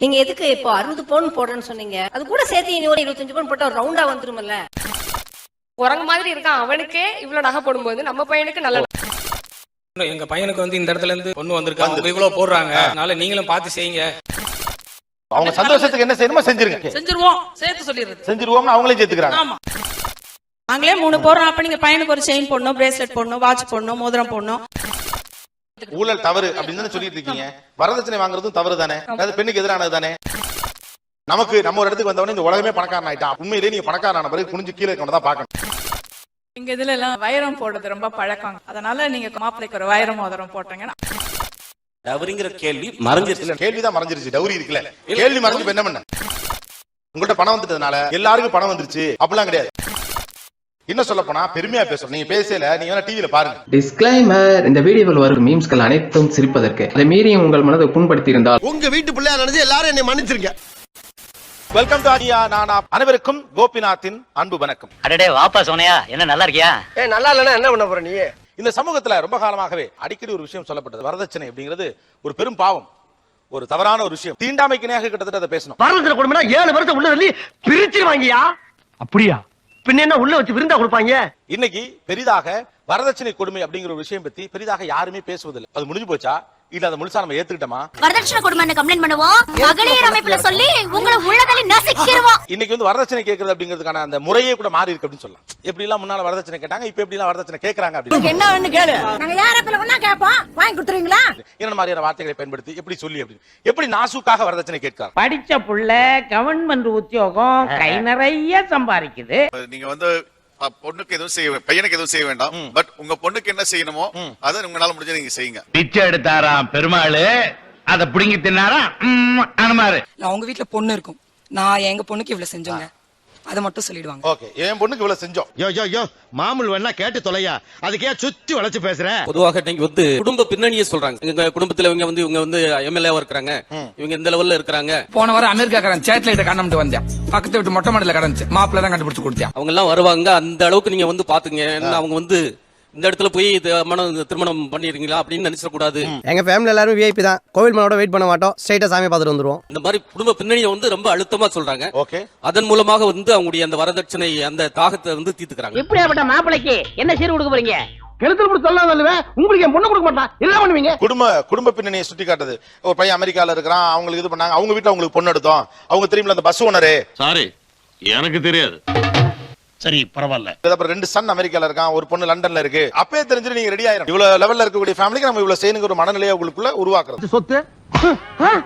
நீங்க எதுக்கு இப்போ அறுபது பவுன் போடுறேன்னு சொன்னீங்க? அது கூட சேர்த்து இனி ஒரு இருபத்தஞ்சு பவுன் போட்டா ரவுண்டா வந்துருமல்ல குரங்கு மாதிரி இருக்கான். அவனுக்கே இவ்வளவு நகை போடும்போது நம்ம பையனுக்கு நல்ல எங்க பையனுக்கு வந்து இந்த இடத்துல இருந்து பொண்ணு வந்திருக்காங்க அவங்க இவ்வளவு போடுறாங்க. அதனால நீங்களும் பார்த்து செய்யுங்க. அவங்க சந்தோஷத்துக்கு என்ன செய்யணுமோ செஞ்சிருங்க. செஞ்சிருவோம். சேர்த்து சொல்லிடுறது. செஞ்சிருவோம்னு அவங்களே சேர்த்துக்கிறாங்க. ஆமா. நாங்களே மூணு போறோம் அப்ப நீங்க பையனுக்கு ஒரு செயின் போடணும் பிரேஸ்லெட் போடணும் வாட்ச் போடணும் மோதிரம் போடணும். ஊழல் தவறு அப்படின்னு சொல்லிட்டு இருக்கீங்க வரதட்சணை வாங்குறதும் தவறு தானே அது பெண்ணுக்கு எதிரானது தானே? நமக்கு நம்ம ஒரு இடத்துக்கு வந்தவொடனே இந்த உலகமே பணக்காரன் ஆயிட்டான். உண்மையிலேயே நீங்க பணக்காரன பிறகு குனிஞ்சு கீழே இருக்கணும் தான் பார்க்கணும். எங்க இதுல எல்லாம் வைரம் போடுறது ரொம்ப பழக்கம். அதனால நீங்க மாப்பிள்ளைக்கு ஒரு வைரம் மோதிரம் போட்டீங்கன்னா டவரிங்கிற கேள்வி மறைஞ்சிருச்சு. கேள்விதான் மறைஞ்சிருச்சு. டவுரி இருக்குல்ல. கேள்வி மறைஞ்சு என்ன பண்ண? உங்கள்ட்ட பணம் வந்துட்டதுனால எல்லாருக்கும் பணம் வந்துருச்சு. அப்படிலாம் கிடையாது. என்ன சொல்ல போனா பெருமையா பேசணும் நீங்க பேசல நீங்க வேணா டிவில பாருங்க. டிஸ்க்ளைமர் இந்த வீடியோவில் வரும் மீம்ஸ்கள் அனைத்தும் சிரிப்பதற்கு. அதை மீறியும் உங்கள் மனதை புண்படுத்தி இருந்தால் உங்க வீட்டு பிள்ளையா நினைச்சு எல்லாரும் என்னை மன்னிச்சிருங்க. வெல்கம் டு ஆடியா நானா அனைவருக்கும் கோபிநாத்தின் அன்பு வணக்கம். அடடே வாப்பா சோனையா என்ன நல்லா இருக்கியா? ஏ நல்லா இல்லைன்னா என்ன பண்ண போற நீ? இந்த சமூகத்துல ரொம்ப காலமாகவே அடிக்கடி ஒரு விஷயம் சொல்லப்பட்டது. வரதட்சணை அப்படிங்கிறது ஒரு பெரும் பாவம். ஒரு தவறான ஒரு விஷயம். தீண்டாமைக்கு இணையாக கிட்டத்தட்ட அதை பேசணும். வரதட்சணை கொடுமைனா ஏழு வருஷம் உள்ள தள்ளி பிரிச்சிருவாங்கயா அப்படியா? பின்ன உள்ள வச்சு விருந்தா கொடுப்பாங்க? இன்னைக்கு பெரிதாக வரதட்சணை கொடுமை அப்படிங்கிற ஒரு விஷயம் பத்தி பெரிதாக யாருமே பேசுவதில்லை. அது முடிஞ்சு போச்சா? இல்ல அதை முழுசா நம்ம ஏத்துக்கிட்டோமா? வரதட்சணை கொடுமைன்னு கம்ப்ளைண்ட் பண்ணுவோம்? மகளிர் அமைப்புல சொல்லி உங்களை உள்ளதள்ளி நசுக்கிடுவோம். இன்னைக்கு வந்து வரதட்சணை கேட்கறது அப்படிங்கிறதுக்கான அந்த முறையே கூட மாறி இருக்கு அப்படின்னு சொல்லலாம். எப்படி எல்லாம் முன்னால வரதட்சணை கேட்டாங்க இப்ப எப்படி எல்லாம் வரதட்சணை கேட்கறாங்க அப்படின்னு என்ன வேணும் கேளு. நாங்க யாரத்துல ஒண்ணா கேட்போம். வாங்கி கொடுத்துருவீங்களா? என்ன மாதிரியான வார்த்தைகளை பயன்படுத்தி எப்படி சொல்லி அப்படின்னு எப்படி நாசுக்காக வரதட்சணை கேட்கிறாங்க படிச்ச புள்ள கவர்மெண்ட் உத்தியோகம் கை நிறைய சம்பாதிக்குது. நீங்க வந்து பொண்ணுக்கு எதுவும் செய்ய பையனுக்கு எதுவும் செய்ய வேண்டாம். பட் உங்க பொண்ணுக்கு என்ன செய்யணுமோ அதை உங்களால முடிஞ்ச நீங்க செய்யுங்க. பிச்சை எடுத்தாராம் பெருமாளு அத புடுங்கி அனுமாரு. உங்க வீட்ல பொண்ணு இருக்கும். நான் எங்க பொண்ணுக்கு இவ்வளவு செஞ்சோங்க அதை மட்டும் சொல்லிடுவாங்க. ஓகே என் பொண்ணுக்கு இவ்வளவு செஞ்சோம். யோ யோ யோ மாமூல் வேணா கேட்டு தொலையா. அதுக்கே சுத்தி வளைச்சு பேசுற. பொதுவாக நீங்க வந்து குடும்ப பின்னணியை சொல்றாங்க. எங்க குடும்பத்துல இவங்க வந்து இவங்க வந்து எம்எல்ஏவா இருக்கிறாங்க. இவங்க இந்த லெவல்ல இருக்கிறாங்க. போன வாரம் அமெரிக்காக்காரன் சேட்டலைட்ட கண்டமிட்டு வந்தேன். பக்கத்து வீட்டு மொட்டை மாடியில கடந்துச்சு. மாப்பிள்ள தான் கண்டுபிடிச்சு கொடுத்தேன். அவங்க எல்லாம் வருவாங்க. அந்த அளவுக்கு நீங்க வந்து பாத்துங்க. ஏன்னா அவங்க வந்து இந்த இடத்துல போய் மனம் திருமணம் பண்ணிருக்கீங்களா அப்படின்னு நினைச்சிடக்கூடாது. எங்க ஃபேமிலி எல்லாரும் விஐபி தான். கோவில் மனோட வெயிட் பண்ண மாட்டோம். ஸ்ட்ரைட்டா சாமி பார்த்துட்டு வந்துருவோம். இந்த மாதிரி குடும்ப பின்னணியை வந்து ரொம்ப அழுத்தமா சொல்றாங்க. ஓகே. அதன் மூலமாக வந்து அவங்களுடைய அந்த வரதட்சணை அந்த தாகத்தை வந்து தீர்த்துக்கிறாங்க. இப்படியாப்பட்ட மாப்பிளைக்கு என்ன சீர் கொடுக்க போறீங்க? கெழுத்துல முடிச்சு சொல்லலாம் சொல்லுவேன் உங்களுக்கு என் பொண்ணு கொடுக்க மாட்டான் என்ன பண்ணுவீங்க? குடும்ப குடும்ப பின்னணியை சுட்டி காட்டுது ஒரு பையன் அமெரிக்கால இருக்கிறான் அவங்களுக்கு இது பண்ணாங்க. அவங்க வீட்டுல அவங்களுக்கு பொண்ணு எடுத்தோம். அவங்க தெரியுமில்ல அந்த பஸ் ஓனரு சாரி எனக்கு தெரியாது. சரி பரவாயில்ல. அப்புறம் ரெண்டு சன் அமெரிக்கால இருக்கான் ஒரு பொண்ணு லண்டன்ல இருக்கு. அப்பவே தெரிஞ்சுட்டு நீங்க ரெடி ஆயிரும் இவ்வளவு லெவல்ல இருக்கக்கூடிய ஃபேமிலிக்கு நம்ம இவ்வளவு செய்யணுங்கிற ஒரு மனநிலையை உங்களுக்குள்ள உருவாக்குறது. சொத்து?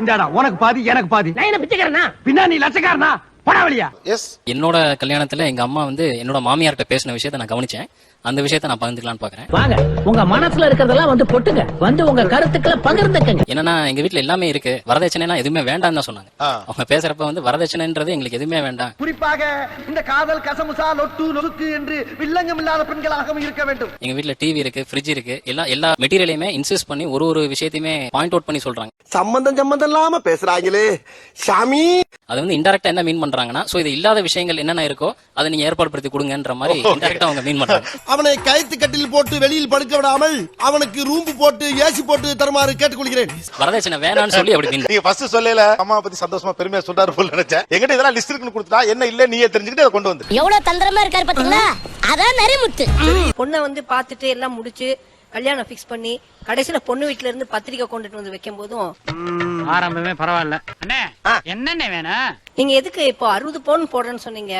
இந்தாடா உனக்கு பாதி எனக்கு பாதி. நான் என்ன பிச்சைக்காரனா? பின்னா நீ லட்சக்காரனா? என்னோட கல்யாணத்துல எங்க அம்மா வந்து என்னோட மாமியார்ட்ட பேசின விஷயத்த நான் கவனிச்சேன். அந்த விஷயத்த நான் பகிர்ந்துக்கலாம்னு பாக்குறேன். வாங்க உங்க மனசுல இருக்கிறதெல்லாம் வந்து பொட்டுங்க. வந்து உங்க கருத்துக்களை பகிர்ந்துக்கங்க. என்னன்னா எங்க வீட்ல எல்லாமே இருக்கு. வரதட்சணைனா எதுவுமே வேண்டாம்னு தான் சொன்னாங்க. அவங்க பேசுறப்ப வந்து வரதட்சணைன்றது எங்களுக்கு எதுவுமே வேண்டாம். குறிப்பாக இந்த காதல் கசமுசா லொட்டு நொறுக்கு என்று வில்லங்கம் இல்லாத பெண்களாகவும் இருக்க வேண்டும். எங்க வீட்ல டிவி இருக்கு ஃப்ரிட்ஜ் இருக்கு. எல்லா எல்லா மெட்டீரியலையுமே இன்சிஸ்ட் பண்ணி ஒரு ஒரு விஷயத்தையுமே பாயிண்ட் அவுட் பண்ணி சொல்றாங்க. சம்பந்தம் சம்பந்தம் இல்லாம பேசுறாங்களே. சாமி! அது வந்து இன்டெரக்டா என்ன மீன் பண்றாங்கன்னா சோ இது இல்லாத விஷயங்கள் என்னென்ன இருக்கோ அதை நீங்க ஏற்பாடு படுத்தி கொடுங்கன்ற மாதிரி இன்டெரக்டா அவங்க மீன் பண்றாங்க. அவனை கயிற்று கட்டில் போட்டு வெளியில் படுக்க விடாமல் அவனுக்கு ரூம்பு போட்டு ஏசி போட்டு தருமாறு கேட்டுக்கொள்கிறேன். வரதட்சணை வேணாம்னு சொல்லி அப்படி மீன் நீங்க ஃபர்ஸ்ட் சொல்லல அம்மா பத்தி சந்தோஷமா பெருமையா சொல்றாரு போல நினைச்சேன். எங்கிட்ட இதெல்லாம் லிஸ்ட் இருக்குன்னு கொடுத்துட்டா என்ன இல்ல நீயே தெரிஞ்சுக்கிட்டு அதை கொண்டு வந்து எவ்வளவு தந்திரமா இருக்காரு பாத்தீங்களா? அதான் நரிமுத்து. பொண்ணை வந்து பார்த்துட்டு எல்லாம் முடிச்சு கல்யாணம் ஃபிக்ஸ் பண்ணி கடைசியில பொண்ணு வீட்ல இருந்து பத்திரிக்கை கொண்டுட்டு வந்து வைக்கும் போதும் ஆரம்பமே பரவாயில்ல. அண்ணே என்னென்ன வேணும்? நீங்க எதுக்கு இப்போ அறுபது பவுன் போடுறேன்னு சொன்னீங்க?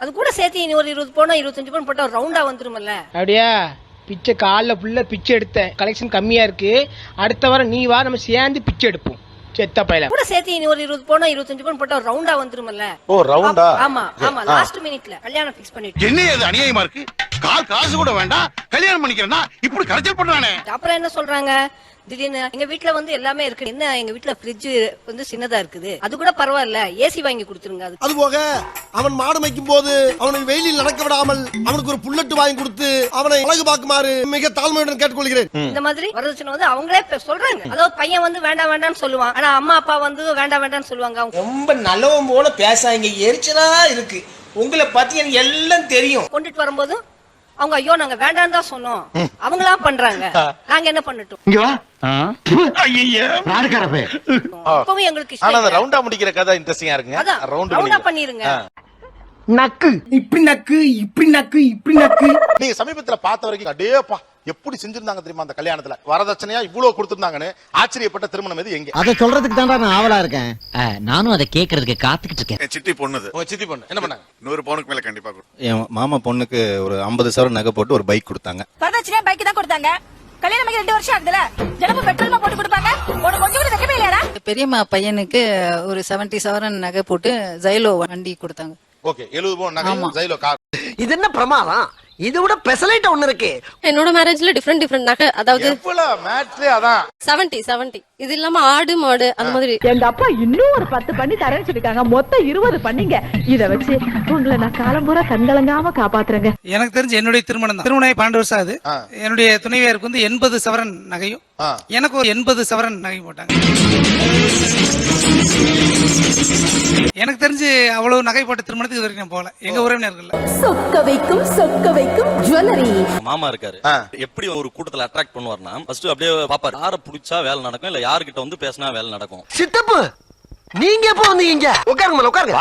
அது கூட சேர்த்து இனி ஒரு இருபது பவுனோ இருபத்தஞ்சு பவுன் போட்டா ரவுண்டா வந்துருமல்ல அப்படியா? பிச்சை காலில் ஃபுல்லா பிச்சை எடுத்தேன். கலெக்ஷன் கம்மியா இருக்கு. அடுத்த வாரம் நீ வா நம்ம சேர்ந்து பிச்சை எடுப்போம். செத்த பையல. கூட சேர்த்து இனி ஒரு இருபது பவுனோ இருபத்தஞ்சு பவுன் போட்டா ரவுண்டா வந்துருமல்ல ஓ ரவுண்டா ஆமா ஆமா லாஸ்ட் மினிட்ல கல்யாணம் ஃபிக்ஸ் பண்ணிட்டு. என்ன இது அநியாயமா இருக்கு? கால் காசு கூட வேண்டாம். கல்யாணம் பண்ணிக்கிறேன்னா இப்படி கரைச்சல் பண்றானே அப்புறம் என்ன சொல்றாங்க? திடீர்னு எங்க வீட்ல வந்து எல்லாமே இருக்கு. என்ன எங்க வீட்ல ஃப்ரிட்ஜ் வந்து சின்னதா இருக்குது. அது கூட பரவாயில்ல. ஏசி வாங்கி கொடுத்துருங்க அது. அது போக அவன் மாடு மேய்க்கும் போது அவனை வெயிலில் நடக்க விடாமல் அவனுக்கு ஒரு புல்லட்டு வாங்கி கொடுத்து அவனை அழகு பார்க்குமாறு மிக தாழ்மையுடன் கேட்டுக்கொள்கிறேன். இந்த மாதிரி வரதட்சணை வந்து அவங்களே சொல்றாங்க. அதாவது பையன் வந்து வேண்டாம் வேண்டாம்னு சொல்லுவான். ஆனா அம்மா அப்பா வந்து வேண்டாம் வேண்டாம்னு சொல்லுவாங்க அவங்க. ரொம்ப நல்லவன் போல பேசாங்க எரிச்சலா இருக்கு. உங்களை பத்தி எனக்கு எல்லாம் தெரியும். கொண்டுட்டு வரும்போது அவங்க ஐயோ நாங்க வேண்டாம் தான் சொன்னோம். அவங்களா பண்றாங்க. நாங்க என்ன பண்ணட்டும்? இங்க வா. நாடுக்காரப்பே இப்பவும் எங்களுக்கு. ரவுண்டா முடிக்கிற கதை இன்ட்ரெஸ்டிங்கா இருக்குங்க. ரவுண்டா பண்ணிருங்க. நக்கு. இப்படி நக்கு இப்படி நக்கு இப்படி நக்கு. நீங்க சமீபத்துல பார்த்த வரைக்கும் அடேப்பா எப்படி செஞ்சிருந்தாங்க தெரியுமா அந்த கல்யாணத்துல? வரதட்சணையா இவ்வளவு கொடுத்திருந்தாங்கன்னு ஆச்சரியப்பட்ட திருமணம் இது எங்க? அத சொல்றதுக்கு தான்டா நான் ஆவலா இருக்கேன். நானும் அதை கேட்கறதுக்கு காத்துக்கிட்டு இருக்கேன். சித்தி பொண்ணுது சித்தி பொண்ணு. என்ன பண்ணாங்க? நூறு பவுனுக்கு மேல கண்டிப்பா என் மாமா பொண்ணுக்கு ஒரு ஐம்பது சவரன் நகை போட்டு ஒரு பைக் கொடுத்தாங்க. வரதட்சணையா பைக் தான் கொடுத்தாங்க. கல்யாணம் ஆகி ரெண்டு வருஷம் ஆகுதுல. ஜனமும் பெட்ரோல் போட்டு கொடுப்பாங்க? உனக்கு கொஞ்சம் கூட வைக்கவே இல்லையாடா? பெரியம்மா பையனுக்கு ஒரு செவன்டி சவரன் நகை போட்டு ஜைலோ வண்டி கொடுத்தாங்க. ஓகே எழுபது பவுன் நகை ஜைலோ கார் இது என்ன பிரமாதம்? இது விட பெசலைட் ஒண்ணு இருக்கு. என்னோட மேரேஜ்ல டிஃப்ரெண்ட் டிஃப்ரெண்ட் நகை. அதாவது எவ்வளவு மேட்ச்லயே அதான். செவன்டி செவன்டி இது இல்லாம ஆடு மாடு அந்த மாதிரி. எங்க அப்பா இன்னும் ஒரு பத்து பண்ணி தரேன்னு சொல்லிருக்காங்க மொத்தம் இருபது பண்ணீங்க. இத வச்சு உங்களை நான் காலம்பூரா கண்கலங்காம காப்பாத்துறேங்க. எனக்கு தெரிஞ்சு என்னுடைய திருமணம் தான். திருமணம் ஆகி பன்னெண்டு வருஷம் ஆகுது. என்னுடைய துணைவியாருக்கு வந்து எண்பது சவரன் நகையும். எனக்கு ஒரு எண்பது சவரன் நகை போட்டாங்க. எனக்கு தெரிஞ்சு அவ்வளவு நகை போட்ட திருமணத்துக்கு வரைக்கும் நான் போகல. எங்க உறவினர்கள்? சொக்க வைக்கும் சொக்க வைக்கும் ஜுவல்லரி. மாமா இருக்காரு. எப்படி ஒரு கூட்டத்துல அட்ராக்ட் பண்ணுவார்னா ஃபர்ஸ்ட் அப்படியே பாப்பாரு. யார புடிச்சா வேலை நடக்கும் இல்ல யார்கிட்ட வந்து பேசினா வேலை நடக்கும்? சித்தப்பு நீங்க எப்போ வந்தீங்க உட்காருங்க உட்காருங்க.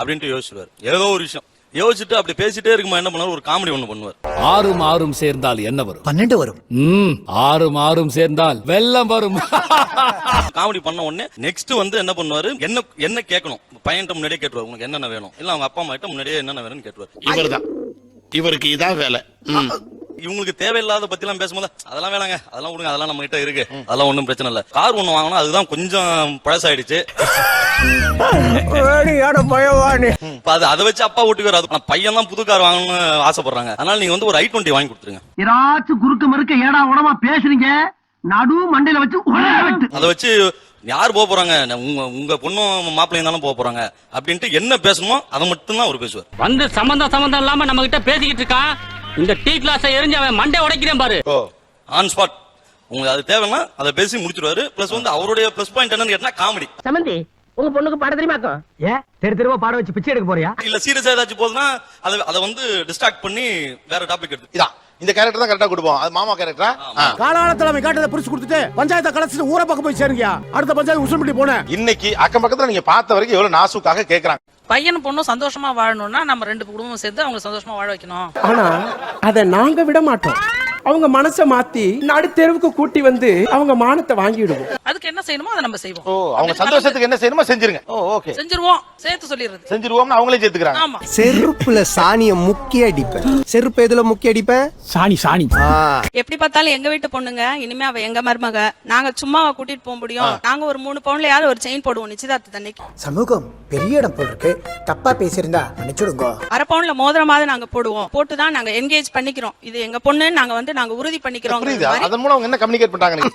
அப்படின்ட்டு யோசிச்சுவார் ஏதோ ஒரு விஷயம். யோசிச்சுட்டு அப்படி பேசிட்டே இருக்குமா என்ன பண்ணுவார்? ஒரு காமெடி ஒண்ணு பண்ணுவார். ஆறும் ஆறும் சேர்ந்தால் என்ன வரும்? பன்னெண்டு வரும். ம் ஆறும் ஆறும் சேர்ந்தால் வெள்ளம் வரும். காமெடி பண்ண உடனே நெக்ஸ்ட் வந்து என்ன பண்ணுவாரு? என்ன என்ன கேட்கணும்? பையன்ட்ட முன்னாடியே கேட்டுருவாரு. உனக்கு என்னென்ன வேணும்? இல்ல அவங்க அப்பா அம்மா கிட்ட முன்னாடியே என்னென்ன வேணும்னு கேட்டுருவாரு. இவர்தான். இவருக்கு இதான் வேலை. ம். இவங்களுக்கு தேவையில்லாத பத்தி எல்லாம் பேசும்போது அதெல்லாம் வேணாங்க அதெல்லாம் விடுங்க அதெல்லாம் நம்ம கிட்ட இருக்கு. அதெல்லாம் ஒண்ணும் பிரச்சனை இல்ல. கார் ஒண்ணு வாங்கணும் அதுதான் கொஞ்சம் பழசாயிடுச்சு. அது அதை வச்சு அப்பா ஓட்டுக்காரு அது பையன் தான் புது கார் வாங்கணும்னு ஆசைப்படுறாங்க. அதனால நீங்க வந்து ஒரு ஐ டுவெண்ட்டி வாங்கி கொடுத்துருங்க. ஏதாச்சும் குறுக்க மறுக்க ஏடா உடமா பேசுறீங்க? நடு மண்டையில வச்சு அதை வச்சு யார் போக போறாங்க? உங்க உங்க பொண்ணும் மாப்பிள்ளையும் தானே போக போறாங்க? அப்படின்ட்டு என்ன பேசணுமோ அதை மட்டும் தான் அவர் பேசுவார். வந்து சம்பந்தம் சம்பந்தம் இல்லாம நம்ம கிட்ட பேசிக்கிட்டு இருக்கான் இந்த டீ கிளாஸ் எரிஞ்சு அவன் மண்டை உடைக்கிறேன் பாரு. ஓ ஆன் ஸ்பாட் உங்களுக்கு அது தேவைன்னா அதை பேசி முடிச்சிருவாரு பிளஸ் வந்து அவருடைய பிளஸ் பாயிண்ட் என்னன்னு கேட்டா காமெடி சமந்தி உங்க பொண்ணுக்கு பாட தெரியுமாக்கும் ஏன் தெரு தெருவா பாட வச்சு பிச்சை எடுக்க போறியா? இல்ல சீரியஸா ஏதாச்சும் போதுன்னா அதை அதை வந்து டிஸ்ட்ராக்ட் பண்ணி வேற டாபிக் எடுத்து. இதான். இந்த கேரக்டர் தான் கரெக்டா கொடுப்போம். அது மாமா கேரக்டரா காலாளத்துல காட்டுறத புடிச்சு கொடுத்துட்டு பஞ்சாயத்தை கலைச்சிட்டு ஊரை பக்கம் போய் சேருங்க அடுத்த பஞ்சாயத்து உசும்பட்டி போனேன். இன்னைக்கு அக்கம் பக்கத்துல நீங்க பார்த்த வரைக்கும் எவ்வளவு நாசுக்காக கேக்குறாங்க. பையனும் பொண்ணும் சந்தோஷமா வாழணும்னா நம்ம ரெண்டு குடும்பம் சேர்ந்து அவங்க சந்தோஷமா வாழ வைக்கணும். ஆனா அத நாங்க விட மாட்டோம். அவங்க மனச மாத்தி நடு தெருவுக்கு கூட்டி வந்து அவங்க மானத்தை வாங்கிடுவோம். அதுக்கு என்ன செய்யணுமோ அதை நம்ம செய்வோம். ஓ அவங்க சந்தோஷத்துக்கு என்ன செய்யணுமோ செஞ்சிருங்க. ஓ ஓகே செஞ்சிருவோம். சேர்த்து சொல்லிடுறது. செஞ்சிருவோம்னு அவங்களே சேர்த்துக்கிறாங்க. ஆமா. செருப்புல சாணிய முக்கி அடிப்பேன். செருப்பு எதுல முக்கி அடிப்பேன்? சாணி சாணி. எப்படி பார்த்தாலும் எங்க வீட்டு பொண்ணுங்க இனிமே அவ எங்க மருமக? நாங்க சும்மா அவ கூட்டிட்டு போக முடியும். நாங்க ஒரு மூணு பவுன்ல யாரும் ஒரு செயின் போடுவோம் நிச்சயதார்த்த அன்னைக்கு. சமூகம் பெரிய இடம் போல் இருக்கு தப்பா பேசியிருந்தா மன்னிச்சுடுங்க. அரை பவுன்ல மோதிரமாவது நாங்க போடுவோம். போட்டு தான் நாங்க என்கேஜ் பண்ணிக்கிறோம். இது எங்க பொண்ணு நாங்க வந்து நாங்க உறுதி பண்ணிக்கிறோம் அதன் மூலம் அவங்க என்ன கம்யூனிகேட் பண்றாங்க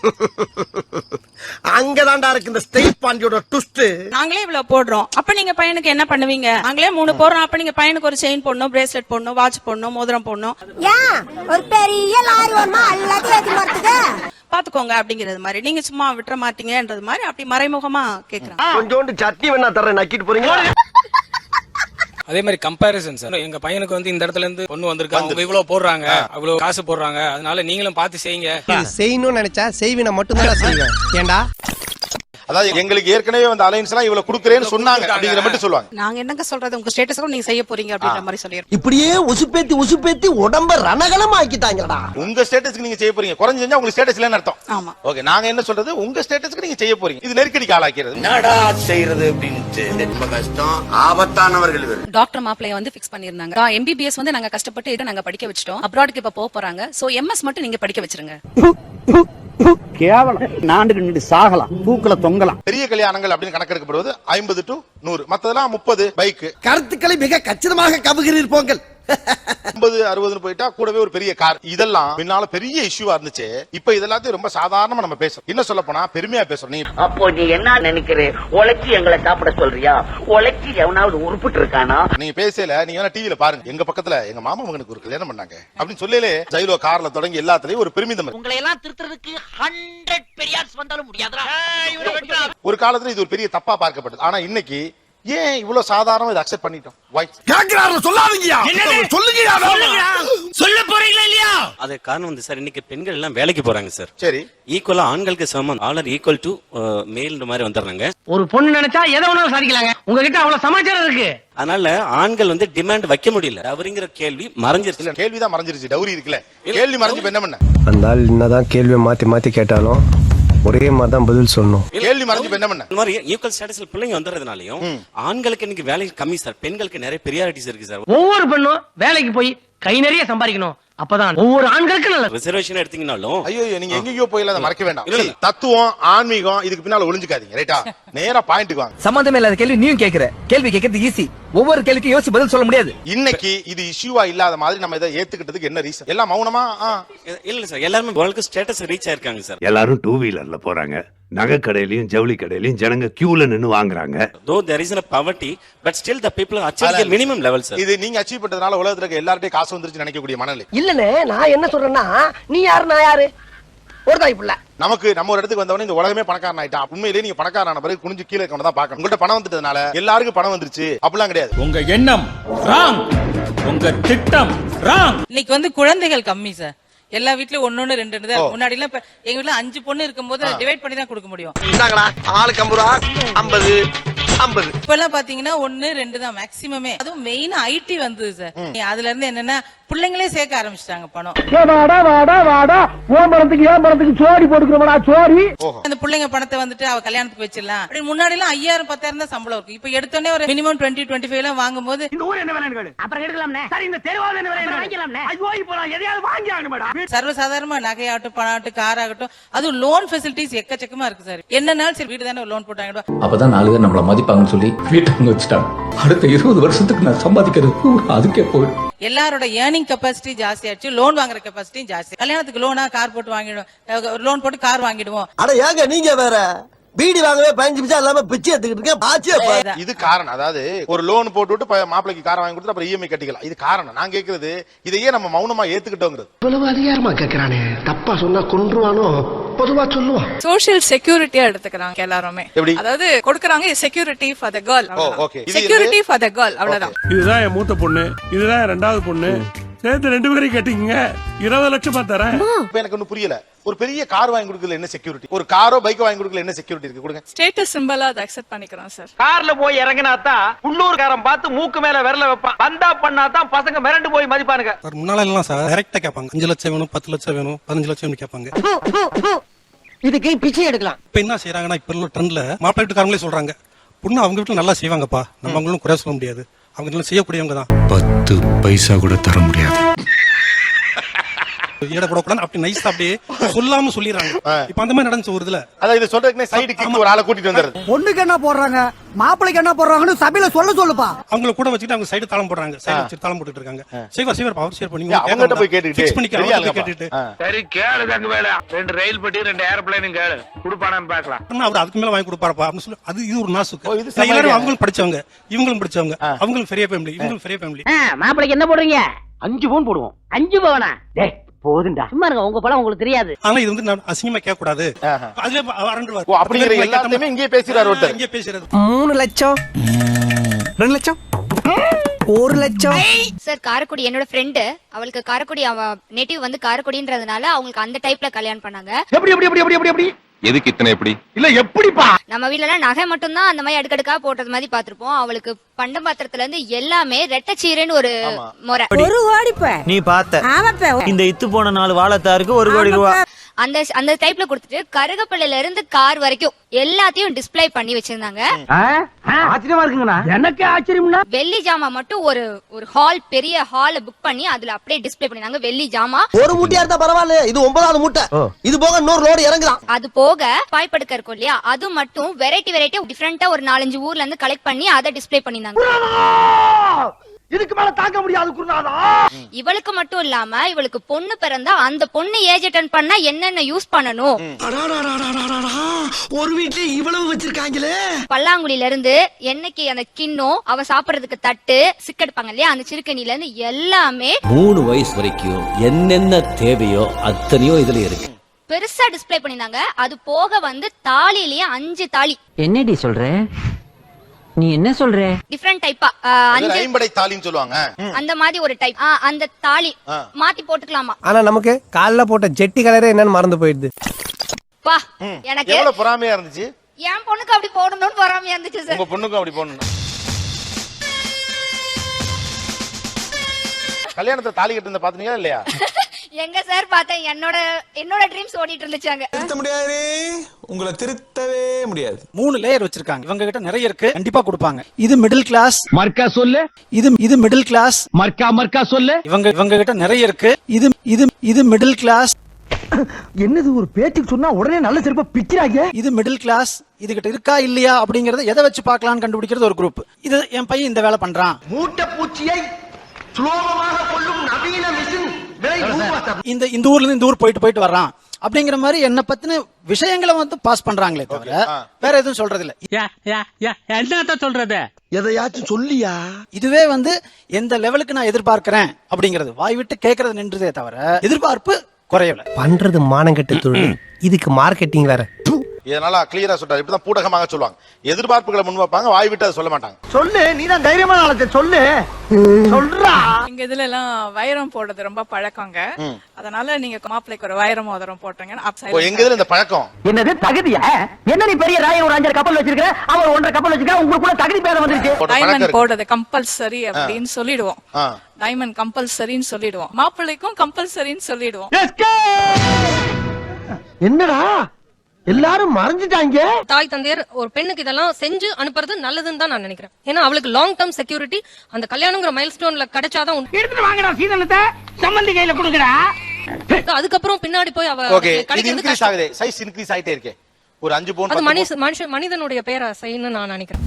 அங்கதான்டா இருக்கு இந்த ஸ்டேட் பாண்டியோட ட்விஸ்ட் நாங்களே இவ்வளவு போடுறோம். அப்ப நீங்க பையனுக்கு என்ன பண்ணுவீங்க? நாங்களே மூணு போடுறோம். அப்ப நீங்க பையனுக்கு ஒரு செயின் போடணும் பிரேஸ்லெட் போடணும் வாட்ச் போடணும் மோதிரம் போடணும். ஒரு பெரிய லாரி வருமா எல்லாத்தையும் ஏத்தி வரத்துக்கு பாத்துக்கோங்க அப்படிங்கறது மாதிரி. நீங்க சும்மா விட்டுற மாட்டீங்கன்றது மாதிரி அப்படி மறைமுகமா கேக்குறாங்க. கொஞ்சோண்டு சட்னி வேணா தர நக்கிட்டு போறீங்க அதே மாதிரி கம்பாரிசன் சார் எங்க பையனுக்கு வந்து இந்த இடத்துல இருந்து பொண்ணு வந்திருக்காங்க அவங்க இவ்வளவு போடுறாங்க. அவ்வளவு காசு போடுறாங்க. அதனால நீங்களும் பார்த்து செய்யுங்க. செய்யணும்னு நினைச்சா செய்வின மட்டும் தான் செய்வேன். ஏண்டா? அதாவது எங்களுக்கு ஏற்கனவே வந்து அலைன்ஸ் எல்லாம் இவ்வளவு கொடுக்குறேன்னு சொன்னாங்க அப்படிங்கிற மட்டும் சொல்லுவாங்க. நாங்க என்னங்க சொல்றது? உங்க ஸ்டேட்டஸ் நீங்க செய்ய போறீங்க அப்படின்ற மாதிரி சொல்லிடுறோம். இப்படியே உசுப்பேத்தி உசுப்பேத்தி உடம்ப ரணகலம் ஆக்கிட்டாங்கடா. உங்க ஸ்டேட்டஸ்க்கு நீங்க செய்ய போறீங்க. குறைஞ்சு செஞ்சா உங்களுக்கு ஸ்டேட்டஸ் இல்லைன்னு அர்த்தம். ஆமா. ஓகே நாங்க என்ன சொல்றது? உங்க ஸ்டேட்டஸ்க்கு நீங்க செய்ய போறீங்க. இது நெருக்கடிக்கு ஆளாக்கிறது. என்னடா செய்யறது அப்படின்ட்டு. ரொம்ப கஷ்டம். ஆபத்தானவர்கள் இவர் டாக்டர் மாப்பிளைய வந்து பிக்ஸ் பண்ணிருந்தாங்க எம்பிபிஎஸ் வந்து நாங்க கஷ்டப்பட்டு இதை நாங்க படிக்க வச்சிட்டோம். அப்ராடுக்கு இப்ப போக போறாங்க. சோ எம்எஸ் மட்டும் நீங்க படிக்க வச்சிருங்க. கேவலம். நாண்டுக்கு நின்று சாகலாம் பூக்களை தொங்கலாம். பெரிய கல்யாணங்கள் அப்படின்னு கணக்கெடுக்கப்படுவது ஐம்பது டு நூறு. மத்ததெல்லாம் முப்பது பைக் கருத்துக்களை மிக கச்சிதமாக கவுகிறீர் போங்கள். ஐம்பது அறுபதுன்னு போயிட்டா கூடவே ஒரு பெரிய கார் இதெல்லாம் பின்னால பெரிய இஷ்யூவா இருந்துச்சு. இப்ப இதெல்லாத்தையும் ரொம்ப சாதாரணமா நம்ம பேசுறோம். என்ன சொல்ல போனா பெருமையா பேசுறோம். நீ அப்போ நீ என்ன நினைக்கிற? உழைச்சி எங்களை சாப்பிட சொல்றியா? உழைச்சி எவனாவது உருப்பிட்டு இருக்கானா நீங்க பேசல நீங்க வேணா டிவில பாருங்க. எங்க பக்கத்துல எங்க மாமா மகனுக்கு ஒரு கல்யாணம் பண்ணாங்க. அப்படின்னு சொல்லலே ஜைலோ கார்ல தொடங்கி எல்லாத்துலயும் ஒரு பெருமிதம். உங்களை எல்லாம் திருத்துறதுக்கு ஹண்ட்ரட் பெரியார்ஸ் வந்தாலும் முடியாதுடா. ஒரு காலத்துல இது ஒரு பெரிய தப்பா பார்க்கப்பட்டது. ஆனா இன்னைக்கு ஏன் இவ்வளவு சாதாரணமா இதை அக்செப்ட் பண்ணிட்டோம்? வை கேக்குறாரு சொல்லாதீங்கயா சொல்லுங்கயா சொல்ல போறீங்களா இல்லையா? அது காரணம் வந்து சார் இன்னைக்கு பெண்கள் எல்லாம் வேலைக்கு போறாங்க சார். சரி. ஈக்குவலா ஆண்களுக்கு சமம் ஆலர் ஈக்குவல் டு மேல்ன்ற மாதிரி வந்துடுறாங்க. ஒரு பொண்ணு நினைச்சா எதை வேணாலும் சாதிக்கலாங்க. உங்ககிட்ட அவ்வளவு சமாச்சாரம் இருக்கு. அதனால ஆண்கள் வந்து டிமாண்ட் வைக்க முடியல. அவருங்கிற கேள்வி மறைஞ்சிருச்சு. இல்ல கேள்விதான் மறைஞ்சிருச்சு. டவுரி இருக்குல்ல. கேள்வி மறைஞ்சு என்ன பண்ண? அந்த ஆள் என்னதான் கேள்வியை மாத்தி மாத்தி கேட்டாலும் ஒரே மாதிரி தான் பதில் சொல்லணும். கேள்வி மறைஞ்சு என்ன பண்ண இந்த மாதிரி ஈக்குவல் ஸ்டேட்டஸ்ல பிள்ளைங்க வந்துறதுனாலயும் ஆண்களுக்கு இன்னைக்கு வேலை கம்மி சார் பெண்களுக்கு நிறைய பெரியாரிட்டிஸ் இருக்கு சார் ஒவ்வொரு பெண்ணும் வேலைக்கு போய் கை நிறைய சம்பாதிக்கணும். அப்பதான் ஒவ்வொரு ஆண்களுக்கும் நல்லது. ரிசர்வேஷன் எடுத்தீங்கனாலும் ஐயோ நீங்க எங்கேயோ போயில அதை மறைக்க வேண்டாம். தத்துவம் ஆன்மீகம் இதுக்கு பின்னால ஒளிஞ்சுக்காதீங்க ரைட்டா நேரா பாயிண்ட்டுக்கு வாங்க. சம்பந்தமே இல்லாத கேள்வி நீயும் கேக்குற. கேள்வி கேட்கறது ஈஸி ஒவ்வொரு கேள்விக்கும் யோசிச்சு பதில் சொல்ல முடியாது. இன்னைக்கு இது இஷ்யூவா இல்லாத மாதிரி நம்ம இதை ஏத்துக்கிட்டதுக்கு என்ன ரீசன் எல்லாம் மௌனமா. இல்ல சார் எல்லாருமே வேர்ல்டு ஸ்டேட்டஸ் ரீச் ஆயிருக்காங்க சார் எல்லாரும் டூ வீலர்ல போறாங்க. நகை கடையிலயும் ஜவுளி கடையிலயும் ஜனங்க கியூல நின்னு வாங்குறாங்க. Though there is poverty but still the people achieve minimum level sir இது நீங்க அச்சீவ் பண்ணதுனால உலகத்துல இருக்க எல்லார்ட்டையும் காசு வந்துருச்சு நினைக்கக்கூடிய மனநிலை. இல்லனே நான் என்ன சொல்றேன்னா நீ யாரு நான் யாரு? ஒரு தாய் புள்ள. நமக்கு நம்ம ஒரு இடத்துக்கு வந்தவொடனே இந்த உலகமே பணக்காரன் ஆயிட்டான். உண்மையிலேயே நீங்க பணக்காரன பிறகு குனிஞ்சு கீழே இருக்கவன தான் பார்க்கணும். உங்கள்ட்ட பணம் வந்துட்டதுனால எல்லாருக்கும் பணம் வந்துருச்சு. அப்படிலாம் கிடையாது. உங்க எண்ணம் ராங் உங்க திட்டம் ராங் இன்னைக்கு வந்து குழந்தைகள் கம்மி சார் எல்லா வீட்லயும் ஒன்னொன்னு ரெண்டு ரெண்டு தான் முன்னாடி எல்லாம் இப்ப எங்க வீட்ல அஞ்சு பொண்ணு இருக்கும்போது டிவைட் பண்ணி தான் கொடுக்க முடியும். ஆளுக்கு ஐம்பது ரூபா ஐம்பது. இப்ப எல்லாம் பாத்தீங்கன்னா ஒண்ணு ரெண்டு தான் மேக்சிமமே அதுவும் மெயின் ஐடி வந்தது சார் அதுல இருந்து என்னன்னா பிள்ளைங்களே சேர்க்க ஆரம்பிச்சிட்டாங்க பணம். வாடா வாடா வாடா. ஓம்பரத்துக்கு ஏம்பரத்துக்கு சோடி போட்டுக்கிறோம்டா சோடி? அந்த பிள்ளைங்க பணத்தை வந்துட்டு அவ கல்யாணத்துக்கு வச்சிடலாம். அப்படி முன்னாடி எல்லாம் ஐயாயிரம் பத்தாயிரம் தான் சம்பளம் இருக்கும். இப்ப எடுத்தோடனே ஒரு மினிமம் டுவெண்ட்டி டுவெண்ட்டி ஃபைவ் எல்லாம் வாங்கும்போது இந்த ஊர் என்ன கேளு. அப்புறம் எடுக்கலாம்னே. சரி இந்த தெருவாவது என்ன வேலை வாங்கிக்கலாம்னே ஐயோ இப்போ நான் எதையாவது வாங்கி ஆகணும் மேடம் சர்வசாதாரணமா நகையாகட்டும் பணாகட்டும் கார் ஆகட்டும் அதுவும் லோன் ஃபெசிலிட்டிஸ் எக்கச்சக்கமா இருக்கு சார் என்னன்னாலும் சரி வீடு தானே லோன் போட்டாங்க அப்பதான் நாலு பேர் நம்மள மதிப்பாங்கன்னு சொல்லி வீட்டை அங்க வச்சுட்டாங்க. அடுத்த இருபது வருஷத்துக்கு நான் சம்பாதிக்கிறது அதுக்கே போயிடும். எல்லாரோட ஏர்னிங் கெப்பாசிட்டி ஜாஸ்தி ஆச்சு லோன் வாங்குற கெப்பாசிட்டியும் ஜாஸ்தி. கல்யாணத்துக்கு லோனா கார் போட்டு வாங்கிடுவோம் லோன் போட்டு கார் வாங்கிடுவோம். அட ஏங்க நீங்க வேற? பீடி வாங்கவே பதினஞ்சு நிமிஷம் இல்லாம பிச்சை எடுத்துக்கிட்டு இருக்கேன். இது காரணம். அதாவது ஒரு லோன் போட்டு விட்டு ப- மாப்பிள்ளைக்கு கார் வாங்கி கொடுத்து அப்புறம் இஎம்ஐ கட்டிக்கலாம். இது காரணம். நான் கேக்குறது இதையே நம்ம மௌனமா ஏத்துக்கிட்டோங்கிறது. இவ்வளவு அதிகாரமா கேக்குறானே. தப்பா சொன்னா கொன்றுவானோ? பொதுவா சொல்லுவான் சோஷியல் செக்யூரிட்டியா எடுத்துக்கிறாங்க எல்லாருமே. எப்படி? அதாவது கொடுக்கறாங்க security for the girl security for the girl அவ்வளவுதான். இதுதான் என் மூத்த பொண்ணு. இதுதான் என் ரெண்டாவது பொண்ணு. சேர்த்து ரெண்டு பேரையும் கேட்டீங்க இருபது லட்சமா தரேன். இப்ப எனக்கு ஒன்னும் புரியல. ஒரு பெரிய கார் வாங்கி கொடுக்கல என்ன செக்யூரிட்டி ஒரு காரோ பைக்கோ வாங்கி கொடுக்கல என்ன செக்யூரிட்டி இருக்கு? கொடுங்க. ஸ்டேட்டஸ் சிம்பிளா அதை அக்செப்ட் பண்ணிக்கிறோம் சார் கார்ல போய் இறங்கினா தான் உள்ளூர்காரன் பார்த்து மூக்கு மேல விரல வைப்பான். வந்தா பண்ணா தான் பசங்க மிரண்டு போய் மதிப்பானுங்க. சார் முன்னால எல்லாம் சார் டைரக்டா கேட்பாங்க. அஞ்சு லட்சம் வேணும் பத்து லட்சம் வேணும் பதினஞ்சு லட்சம் கேட்பாங்க. இதுக்கு பிச்சை எடுக்கலாம். இப்ப என்ன செய்யறாங்கன்னா இப்ப உள்ள ட்ரெண்ட்ல மாப்பிள்ளை வீட்டுக்காரங்களே சொல்றாங்க. பொண்ணு அவங்க வீட்டுல நல்லா செய்வாங்கப்பா. நம்ம அவங்களும் குறை சொல்ல முடியாது. அவங்க நல்லா செய்யக்கூடியவங்க தான். பத்து பைசா கூட தர முடியாது. ஈட போடக்கூடாது அப்படி நைஸ் அப்படியே சொல்லாம சொல்லிடுறாங்க. இப்ப அந்த மாதிரி நடந்துச்சு ஒரு இதுல. அதான் இது சொல்றதுக்குனே சைடு கிக் ஒரு ஆளை கூட்டிட்டு வந்துருது பொண்ணுக்கு என்ன போடுறாங்க? மாப்பிளைக்கு என்ன போடுறாங்கன்னு சபையில சொல்ல சொல்லுப்பா. அவங்கள கூட வச்சுட்டு அவங்க சைடு தாளம் போடுறாங்க. சைடு வச்சு தாளம் போட்டுட்டு இருக்காங்க. சிவர் ஷேர் பண்ணி போய் ஃபிக்ஸ் பெரிய அவங்க ஆளுங்கப்பா. கேட்டுட்டு. சரி கேளு தங்க வேலை ரெண்டு ரயில் பெட்டி ரெண்டு ஏரோப்ளைனும் கேளு. குடுப்பானான்னு பாக்கலாம் அப்புறமா அவர் அதுக்கு மேல வாங்கி கொடுப்பாருப்பா அப்படின்னு சொல்லி அது இது ஒரு நாசுக்கு. எல்லாரும். அவங்களும் படிச்சவங்க. இவங்களும் படிச்சவங்க. அவங்களும் பெரிய ஃபேமிலி இவங்களும் பெரிய ஃபேமிலி மாப்பிளைக்கு என்ன போடுறீங்க? அஞ்சு பவுன் போடுவோம். அஞ்சு பவுனா டேய் போதுண்டா சும்மா இருங்க உங்க படம் உங்களுக்கு தெரியாது. ஆனா இது வந்து நான் அசிங்கமா கேட்க கூடாது அதுல அரண்டுவார் ஓ அப்படிங்கிற எல்லாத்தையுமே இங்கே பேசுறாரு ஒருத்தர். இங்கே பேசுறது மூணு லட்சம். ரெண்டு லட்சம். ஒரு லட்சம். சார் காரக்குடி என்னோட ஃப்ரெண்டு அவளுக்கு காரக்குடி அவ நேட்டிவ் வந்து காரக்குடின்றதுனால அவங்களுக்கு அந்த டைப்ல கல்யாணம் பண்ணாங்க. எப்படி எப்படி எப்படி எப்படி எப்படி? எதுக்கு இத்தனை எப்படி இல்ல எப்படிப்பா? நம்ம வீட்ல எல்லாம் நகை மட்டும் தான் அந்த மாதிரி அடுக்கடுக்கா போட்டது மாதிரி பாத்திருப்போம் அவளுக்கு பண்ட பாத்திரத்துல இருந்து எல்லாமே ரெட்டச்சீரைன்னு ஒரு முறை. ஒரு கோடிப்ப. நீ பார்த்த. ஆமாப்ப. இந்த இத்து போன நாலு வாழைத்தாருக்கு ஒரு கோடி ரூபா. அந்த அந்த டைப்ல கொடுத்துட்டு கருகப்பள்ளில இருந்து கார் வரைக்கும் எல்லாத்தையும் டிஸ்ப்ளே பண்ணி வச்சிருந்தாங்க. ஆச்சரியமா இருக்குங்கண்ணா. எனக்கு ஆச்சரியம்னா வெள்ளி ஜாமா மட்டும் ஒரு ஒரு ஹால் பெரிய ஹால புக் பண்ணி அதுல அப்படியே டிஸ்ப்ளே பண்ணிருந்தாங்க வெள்ளி ஜாமா. ஒரு மூட்டையா இருந்தா பரவாயில்ல இது ஒன்பதாவது மூட்டை. இது போக இன்னொரு லோடு இறங்குதான். அது போக பாய்ப்படுக்க இருக்கும் இல்லையா? அது மட்டும் வெரைட்டி வெரைட்டி டிஃப்ரெண்டா ஒரு நாலஞ்சு ஊர்ல இருந்து கலெக்ட் பண்ணி அதை டிஸ்ப்ளே பண்ணிருந்தாங்க இதுக்கு மேல தாங்க முடியாது குருநாதா. இவளுக்கு மட்டும் இல்லாம இவளுக்கு பொண்ணு பிறந்தா அந்த பொண்ணு ஏஜ் அட்டன் பண்ணா என்னென்ன யூஸ் பண்ணணும்? ஒரு வீட்லயே இவ்வளவு வச்சிருக்காங்களே. பல்லாங்குழில இருந்து என்னைக்கு அந்த கிண்ணம் அவ சாப்பிடுறதுக்கு தட்டு சிக்கெடுப்பாங்க இல்லையா அந்த சிறுக்கணில இருந்து எல்லாமே மூணு வயசு வரைக்கும் என்னென்ன தேவையோ அத்தனையும் இதுல இருக்கு. பெருசா டிஸ்ப்ளே பண்ணிருந்தாங்க அது போக வந்து தாலிலேயே அஞ்சு தாலி. என்னடி சொல்ற? நீ என்ன சொல்ற? டிஃப்ரெண்ட் டைப்பா அஞ்சு ஐம்படை தாலின்னு சொல்லுவாங்க. அந்த மாதிரி ஒரு டைப் அந்த தாலி. மாத்தி போட்டுக்கலாமா? ஆனா நமக்கு கால்ல போட்ட ஜெட்டி கலரே என்னன்னு மறந்து போயிடுது. பா. எனக்கு எவ்வளவு பொறாமையா இருந்துச்சு? என் பொண்ணுக்கு அப்படி போடணும்னு பொறாமையா இருந்துச்சு சார். உங்க பொண்ணுக்கும் அப்படி போடணும். கல்யாணத்தை தாலி கட்டுறத பாத்தீங்களா இல்லையா? எங்க சார் பார்த்தேன் என்னோட என்னோட ட்ரீம்ஸ் ஓடிட்டு இருந்துச்சாங்க திருத்த முடியாது. உங்களை திருத்தவே முடியாது. மூணு லேயர் வச்சிருக்காங்க. இவங்க கிட்ட நிறைய இருக்கு. கண்டிப்பா கொடுப்பாங்க. இது மிடில் கிளாஸ் மர்க்கா சொல்லு. இது இது மிடில் கிளாஸ் மர்க்கா மர்க்கா சொல்லு. இவங்க இவங்க கிட்ட நிறைய இருக்கு. இது இது இது மிடில் கிளாஸ் என்னது ஒரு பேச்சுக்கு சொன்னா உடனே நல்ல சிறப்பா பிக்கிறாங்க? இது மிடில் கிளாஸ் இது கிட்ட இருக்கா இல்லையா அப்படிங்கறத எதை வச்சு பார்க்கலாம்னு கண்டுபிடிக்கிறது ஒரு குரூப் இது என் பையன் இந்த வேலை பண்றான். மூட்டை பூச்சியை சுலோகமாக இந்த இந்த ஊர்ல இருந்து இந்த ஊர் போயிட்டு போயிட்டு வர்றான். அப்படிங்கிற மாதிரி என்ன பத்தின விஷயங்களை வந்து பாஸ் பண்றாங்களே தவிர. வேற எதுவும் சொல்றது இல்ல என்னத்த சொல்றது? எதையாச்சும் சொல்லியா? இதுவே வந்து எந்த லெவலுக்கு நான் எதிர்பார்க்கிறேன் அப்படிங்கிறது. வாய் விட்டு கேட்கறது நின்றதே தவிர எதிர்பார்ப்பு குறையல பண்றது மானங்கெட்ட தொழில். இதுக்கு மார்க்கெட்டிங் வேற. இதனால கிளியரா சொல்றாரு. இப்படிதான் பூடகமாக சொல்லுவாங்க. எதிர்பார்ப்புகளை முன் வைப்பாங்க வாய் விட்டு அதை சொல்ல மாட்டாங்க. சொல்லு நீ தான் தைரியமான ஆளத்தை சொல்லு. சொல்றா. எங்க இதுல எல்லாம் வைரம் போடுறது ரொம்ப பழக்கங்க. அதனால நீங்க மாப்பிள்ளைக்கு ஒரு வைரம் மோதிரம் போட்டீங்கன்னா ஓ, எங்க இதுல இந்த பழக்கம்? என்னது தகுதியா? என்ன நீ பெரிய ராயன் ஒரு அஞ்சரை கப்பல் வச்சிருக்க அவன் ஒன்றரை கப்பல் வச்சிருக்க உங்களுக்குள்ள தகுதி பேதம் வந்துருச்சு. இருக்கு. போடுறது கம்பல்சரி அப்படின்னு சொல்லிடுவோம். டைமண்ட் கம்பல்சரின்னு சொல்லிடுவோம். மாப்பிள்ளைக்கும் கம்பல்சரின்னு சொல்லிடுவோம். என்னடா? எல்லாரும் மறைஞ்சிட்டாங்க. தாய் தந்தையர் ஒரு பெண்ணுக்கு இதெல்லாம் செஞ்சு அனுப்புறது நல்லதுன்னு தான் நான் நினைக்கிறேன். ஏன்னா அவளுக்கு லாங் டேர்ம் செக்யூரிட்டி அந்த கல்யாணங்கிற மைல் ஸ்டோன்ல கிடைச்சாதான். எடுத்துட்டு வாங்கடா சீதனத்தை சம்பந்தி கையில கொடுக்குறா அதுக்கப்புறம் பின்னாடி போய் அவ ஓகே இது கிடைக்கிறது இன்க்ரீஸ். ஆகுது. சைஸ் இன்க்ரீஸ் ஆயிட்டே இருக்கே. ஒரு அஞ்சு பவுன் அது மனுஷ மனுஷ மனிதனுடைய பேராசைன்னு நான் நினைக்கிறேன்.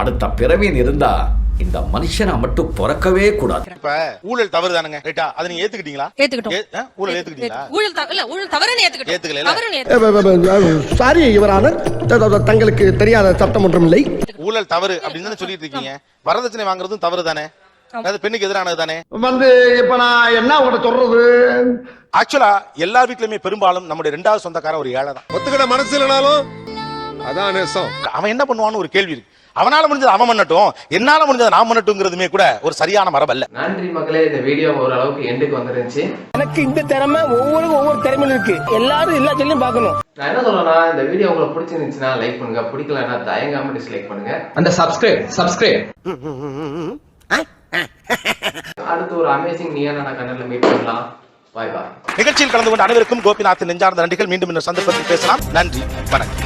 அடுத்த பிறவின் இருந்தா இந்த மனுஷனை மட்டும் பிறக்கவே கூடாது. இப்ப ஊழல் தவறு தானுங்க ரைட்டா? அதை நீங்க ஏத்துக்கிட்டீங்களா? ஏத்துக்கிட்டோம். ஊழல் ஏத்துக்கிட்டீங்களா? ஊழல் தவ- இல்ல ஊழல் தவறுன்னு ஏத்துக்கிட்டோம். ஏத்துக்கலைல? தவறுன்னு ஏத்து- சாரி இவரான. தங்களுக்கு தெரியாத சட்டம் ஒன்றும் இல்லை. ஊழல் தவறு அப்படின்னு தானே சொல்லிட்டு இருக்கீங்க. வரதட்சணை வாங்குறதும் தவறு தானே? அது பெண்ணுக்கு எதிரானது தானே? வந்து இப்ப நான் என்ன உங்கள்ட்ட சொல்றது? ஆக்சுவலா எல்லா வீட்லயுமே பெரும்பாலும் நம்முடைய ரெண்டாவது சொந்தக்காரன் ஒரு ஏழை தான் ஒத்துக்கிட மனசு இல்லைனாலும் அதான் அவன் என்ன பண்ணுவான்னு ஒரு கேள்வி இருக்கு. அவனால முடிஞ்சது அவன் பண்ணட்டும் என்னால முடிஞ்சதை நான் பண்ணட்டுங்கிறதுமே கூட ஒரு சரியான மரபு அல்ல. நன்றி மக்களே இந்த வீடியோ ஓரளவுக்கு எண்டுக்கு வந்துருந்துச்சு. எனக்கு இந்த திறமை ஒவ்வொருக்கும் ஒவ்வொரு திறமையும் இருக்கு. எல்லாரும் எல்லா சொல்லியும் பார்க்கணும். நான் என்ன சொல்றேன்னா இந்த வீடியோ உங்களுக்கு பிடிச்சிருந்துச்சுன்னா லைக் பண்ணுங்க பிடிக்கலன்னா தயங்காம டிஸ்லைக் பண்ணுங்க. அந்த சப்ஸ்கிரைப் சப்ஸ்கிரைப் அடுத்து ஒரு அமேசிங் நியான கண்ணல மீட் பண்ணலாம். நிகழ்ச்சியில் கலந்து கொண்ட அனைவருக்கும் கோபிநாத் நெஞ்சார்ந்த நன்றிகள். மீண்டும் இன்னொரு சந்தர்ப்பத்தில் பேசலாம். நன்றி. வணக்கம்.